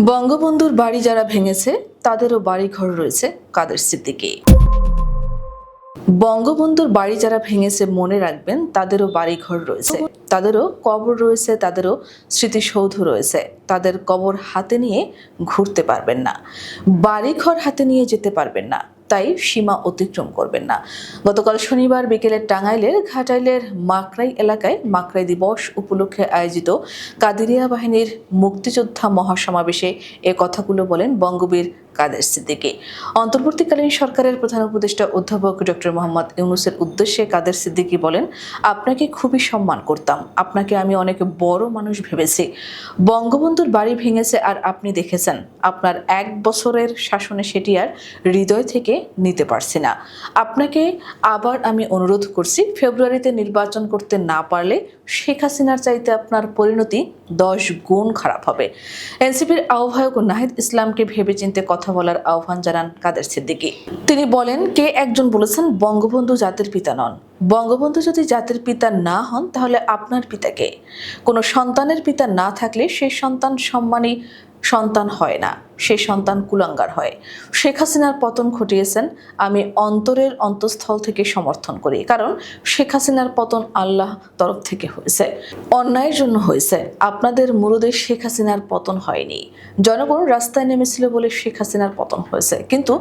বঙ্গবন্ধুর বাড়ি যারা ভেঙেছে, তাদেরও বাড়ি ঘর রয়েছে কাদের সিদ্দিকে। বঙ্গবন্ধুর বাড়ি যারা ভেঙেছে মনে রাখবেন, তাদেরও বাড়ি ঘর রয়েছে। তাদেরও কবর রয়েছে, তাদেরও স্মৃতিসৌধ রয়েছে। তাদের কবর হাতে নিয়ে ঘুরতে পারবেন না। বাড়ি ঘর হাতে নিয়ে যেতে পারবেন না। তাই সীমা অতিক্রম করবেন না। গতকাল শনিবার বিকেলে টাঙ্গাইলের ঘাটাইলের মাকরাই এলাকায় মাকরাই দিবস উপলক্ষে আয়োজিত কাদিরিয়া বাহিনীর মুক্তিযোদ্ধা মহাসমাবেশে এ কথাগুলো বলেন বঙ্গবীর কাদের সিদ্দিকী? অন্তর্বর্তীকালীন সরকারের প্রধান উপদেষ্টা অধ্যাপক ডক্টর মোহাম্মদ ইউনুসের উদ্দেশ্যে কাদের সিদ্দিকী বলেন, আপনাকে খুবই সম্মান করতাম। আপনাকে আমি অনেক বড় মানুষ ভেবেছি। বঙ্গবন্ধুর বাড়ি ভেঙেছে আর আপনি দেখেছেন, আপনার এক বছরের শাসনে সেটি আর হৃদয় থেকে নিতে পারছি না। আপনাকে আবার আমি অনুরোধ করছি, ফেব্রুয়ারিতে নির্বাচন করতে না পারলে শেখ হাসিনার চাইতে আপনার পরিণতি দশ গুণ খারাপ হবে। এনসিপির আহ্বায়ক নাহিদ ইসলামকে ভেবেচিন্তে কথা বলার আহ্বান জানান কাদের সিদ্দিকী। তিনি বলেন, কে একজন বলেছেন, বঙ্গবন্ধু জাতির পিতা নন। বঙ্গবন্ধু যদি জাতির পিতা না হন, তাহলে আপনার পিতাকে কোনো সন্তানের পিতা না থাকলে সেই সন্তান সম্মানী সন্তান হয় না। সেই সন্তান কুলাঙ্গার হয়। শেখ হাসিনার পতন ঘটিয়েছেন আমি অন্তরের অন্তঃস্থল থেকে সমর্থন করি, কারণ শেখ হাসিনার পতন আল্লাহ তরফ থেকে হয়েছে। অন্যায়ের জন্য হয়েছে। আপনাদের মুরুদের শেখ হাসিনার পতন হয়নি। জনগণ রাস্তায় নেমেছিল বলে শেখ হাসিনার পতন হয়েছে। কিন্তু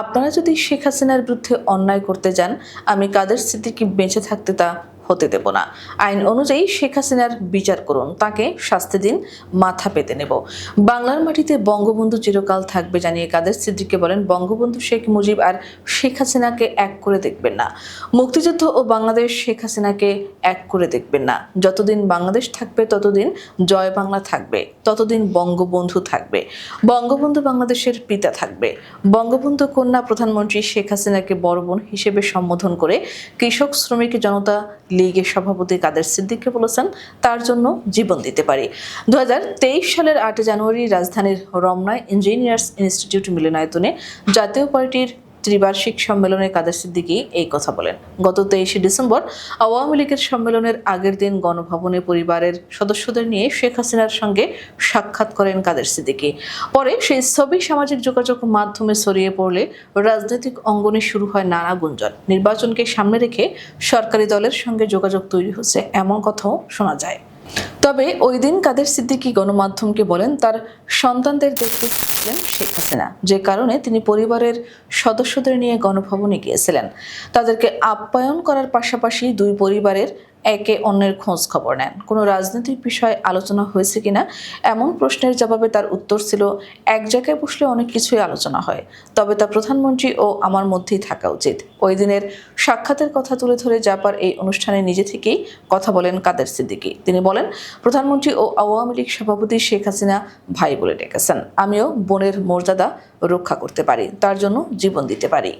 আপনারা যদি শেখ হাসিনার বিরুদ্ধে অন্যায় করতে যান, আমি কাদের স্মৃতিকে বেঁচে থাকতে তা হতে দেব না। আইন অনুযায়ী শেখ হাসিনার বিচার করুন, তাকে শাস্তি দিন, মাথা পেতে নেব। বাংলার মাটিতে বঙ্গবন্ধু চিরকাল থাকবে জানিয়ে কাদের সিদ্দিককে বলেন বঙ্গবন্ধু শেখ মুজিব আর শেখ হাসিনাকে এক করে দেখবেন না। মুক্তিযুদ্ধ ও বাংলাদেশ শেখ হাসিনাকে এক করে দেখবেন না। যতদিন বাংলাদেশ থাকবে, ততদিন জয় বাংলা থাকবে, ততদিন বঙ্গবন্ধু থাকবে। বঙ্গবন্ধু বাংলাদেশের পিতা থাকবে। বঙ্গবন্ধু কন্যা প্রধানমন্ত্রী শেখ হাসিনাকে বড় বোন হিসেবে সম্বোধন করে কৃষক, শ্রমিক, জনতা লীগের সভাপতি কাদের সিদ্দিককে বলেছেন, তার জন্য জীবন দিতে পারি। দু হাজার তেইশ সালের আট জানুয়ারি রাজধানীর রমনায় ইঞ্জিনিয়ার্স ইনস্টিটিউট মিলনায়তনে জাতীয় পার্টির ত্রিবার্ষিক সম্মেলনে কাদের সিদ্দিকী এই কথা বলেন। গত তেইশে ডিসেম্বর আওয়ামী লীগের সম্মেলনের আগের দিন গণভবনে পরিবারের সদস্যদের নিয়ে শেখ হাসিনার সঙ্গে সাক্ষাৎ করেন কাদের সিদ্দিকী। পরে সেই ছবি সামাজিক যোগাযোগ মাধ্যমে ছড়িয়ে পড়লে রাজনৈতিক অঙ্গনে শুরু হয় নানা গুঞ্জন। নির্বাচনকে সামনে রেখে সরকারি দলের সঙ্গে যোগাযোগ তৈরি হচ্ছে, এমন কথাও শোনা যায়। তবে ওই দিন কাদের সিদ্দিকী গণমাধ্যমকে বলেন, তার সন্তানদের দেখতে চেয়েছিলেন শেখ হাসিনা। যে কারণে তিনি পরিবারের সদস্যদের নিয়ে গণভবনে গিয়েছিলেন। তাদেরকে আপ্যায়ন করার পাশাপাশি দুই পরিবারের একে অন্যের খোঁজ খবর নেন। কোনো রাজনৈতিক বিষয়ে আলোচনা হয়েছে কিনা? এমন প্রশ্নের জবাবে তার উত্তর ছিল, এক জায়গায় বসলে অনেক কিছুই আলোচনা হয়, তবে তা প্রধানমন্ত্রী ও আমার মধ্যেই থাকা উচিত। ওই দিনের সাক্ষাতের কথা তুলে ধরে জাপার এই অনুষ্ঠানে নিজে থেকেই কথা বলেন কাদের সিদ্দিকী। তিনি বলেন, প্রধানমন্ত্রী ও আওয়ামী লীগ সভাপতি শেখ হাসিনা ভাই বলে ডেকেছেন। আমিও বোনের মর্যাদা রক্ষা করতে পারি, তার জন্য জীবন দিতে পারি।